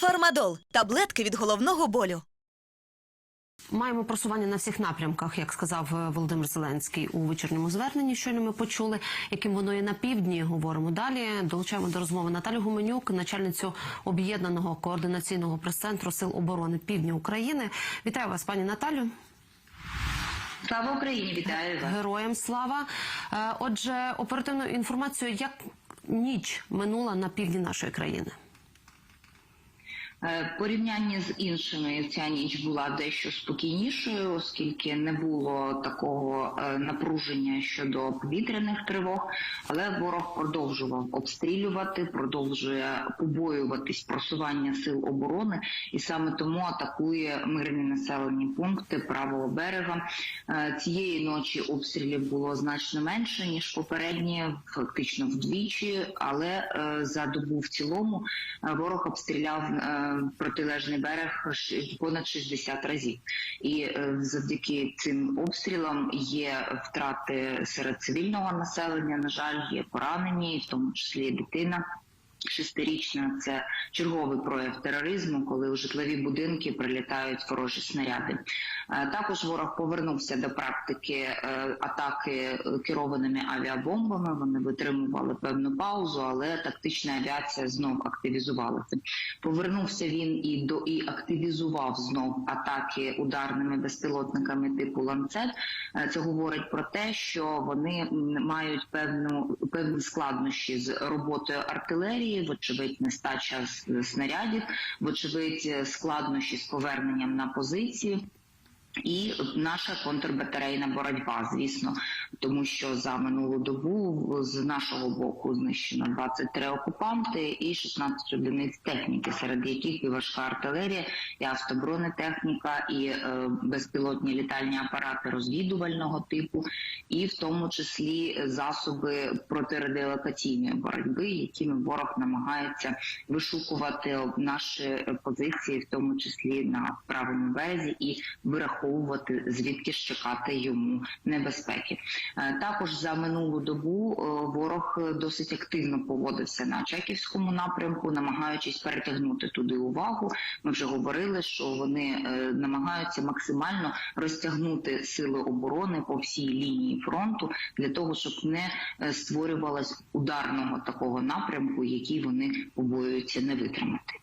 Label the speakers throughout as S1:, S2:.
S1: Фармадол таблетки від головного болю.
S2: Маємо просування на всіх напрямках, як сказав е, Володимир Зеленський у вечірньому зверненні. Щойно ми почули, яким воно є на півдні. Говоримо далі. Долучаємо до розмови Наталю Гуменюк, начальницю об'єднаного координаційного прес-центру Сил оборони Півдня України. Вітаю вас, пані Наталю.
S3: Слава Україні, вітаю вас.
S2: Героям слава. Е, Отже, оперативну інформацію, як ніч минула на півдні нашої країни.
S3: Е, В порівнянні з іншими ця ніч була дещо спокійнішою, оскільки не було такого е, напруження щодо повітряних тривог, але ворог продовжував обстрілювати, продовжує побоюватись просування сил оборони, і саме тому атакує мирні населені пункти правого берега. Е, Цієї ночі обстрілів було значно менше ніж попередні, фактично вдвічі, але за добу в цілому ворог обстріляв протилежний берег понад 60 разів. І е, завдяки цим обстрілам є втрати серед цивільного населення. На жаль, є поранені, в тому числі дитина. Шестирічна це черговий прояв тероризму, коли у житлові будинки прилітають ворожі снаряди. Е, Також ворог повернувся до практики е, атаки керованими авіабомбами. Вони витримували певну паузу, але тактична авіація знов активізувалася. Повернувся він і до і активізував знов атаки ударними безпілотниками типу ланцет. Е, Це говорить про те, що вони мають певну певні складнощі з роботою артилерії, вочевидь, нестача снарядів, вочевидь, е, складнощі з поверненням на позиції. І наша контрбатарейна боротьба, звісно, тому що за минулу добу з нашого боку знищено 23 окупанти і 16 одиниць техніки, серед яких і важка артилерія, і автобронетехніка, і е, безпілотні літальні апарати розвідувального типу, і в тому числі засоби протирадіолокаційної боротьби, якими ворог намагається вишукувати наші позиції, в тому числі на правому березі, і вираховувати звідки ж чекати йому небезпеки. Е, Також за минулу добу е, ворог досить активно поводився на Чеківському напрямку, намагаючись перетягнути туди увагу. Ми вже говорили, що вони е, намагаються максимально розтягнути сили оборони по всій лінії фронту для того, щоб не е, створювалось ударного такого напрямку, який вони побоюються не витримати.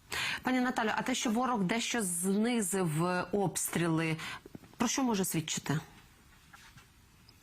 S2: Пані Наталю, а те, що ворог дещо знизив е, обстріли, про що може свідчити?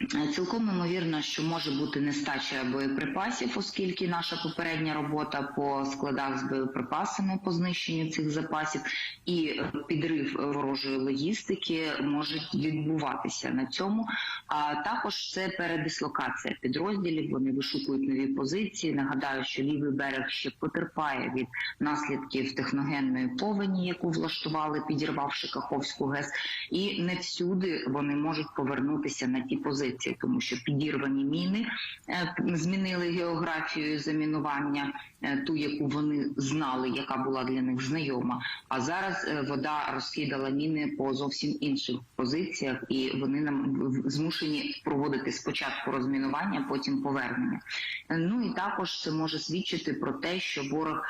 S3: Е, Цілком ймовірно, що може бути нестача боєприпасів, оскільки наша попередня робота по складах з боєприпасами по знищенню цих запасів і е, підрив ворожої логістики можуть відбуватися на цьому. А також це передислокація підрозділів. Вони вишукують нові позиції. Нагадаю, що лівий берег ще потерпає від наслідків техногенної повені, яку влаштували, підірвавши Каховську ГЕС, і не всюди вони можуть повернутися на ті позиції, тому що підірвані міни е, змінили географію замінування, е, ту, яку вони знали, яка була для них знайома. А зараз е, вода розкидала міни по зовсім інших позиціях, і вони нам змушені проводити спочатку розмінування, потім повернення. Ну і також це може свідчити про те, що ворог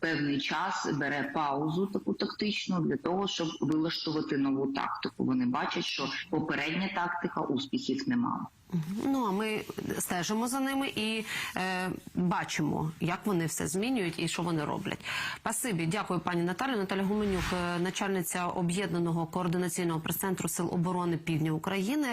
S3: певний час бере паузу таку тактичну для того, щоб вилаштувати нову тактику. Вони бачать, що попередня тактика успіхів не мала.
S2: Ну а ми стежимо за ними і е, бачимо, як вони все змінюють і що вони роблять. Пасибі, дякую, пані Наталі. Наталя Гуменюк, е, начальниця об'єднаного координаційного прес-центру Сил оборони Півдня України.